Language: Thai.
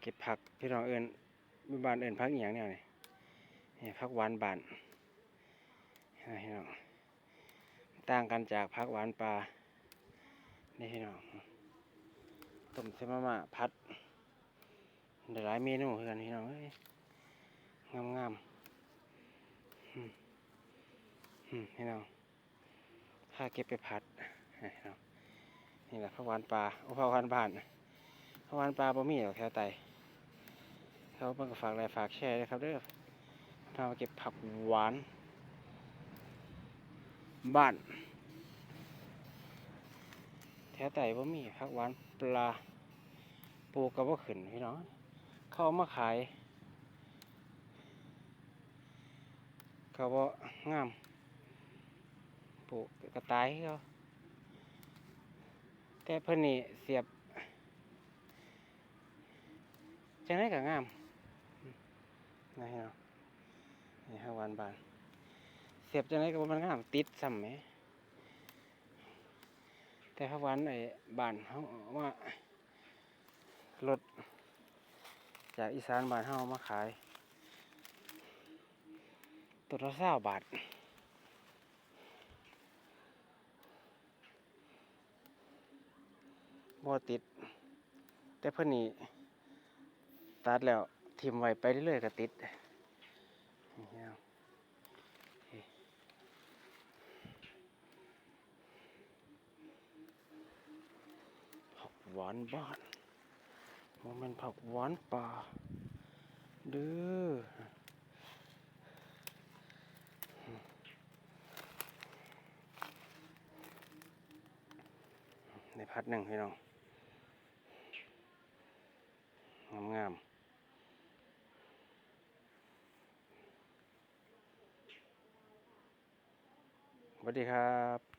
เก็บผักพี่น้องเอิญบ้านเอิญพักอหย่างเนี่ยนี่นี่พักหวานบานนี่พี่น้องต่างกันจากพักหวานปลานี่พี่น้องต้มเส้นมะม่าพัดเดี๋ยวหลายเมนูคือนพี่น้องเอ้ยงามงามพี่น้องถ้าเก็บไปผัดนี่พี่น้องนี่แหละพักหวานปลาโอ้พักหวานบานพักหวานปลาบ่มีหรอกแถวไต เขาเพิ่งฝากอะไรฝากแชร์ด้วยครับเด้อพามาเก็บผักหวาน บ้านแถวไต่บ่มีผักหวานปลาปลูกกับว่าขึ้นพี่น้องเขาเอามาขายเขาบ่งามปลูกกระต่ายเขาแต่เพิ่นนี่เสียบจังไดก็งาม นี่เนาะนี่ฮาวานบาน เสียบจังไดก็บมันงามติดซ้ำแหม แต่ฮาวานไอ้บานเฮาเอารถจากอีสานบานเฮามาขาย ตัวละ20บาทบ่ติด แต่เพิ่นนี่ตัดแล้ว ทิมไว้ไปเรื่อยๆก็ติดนี่เนาะนี่ผักหวานบ้านมันเป็นผักหวานป่าเด้อในพัดหนึ่งพี่น้องงามๆ วัสดีครับ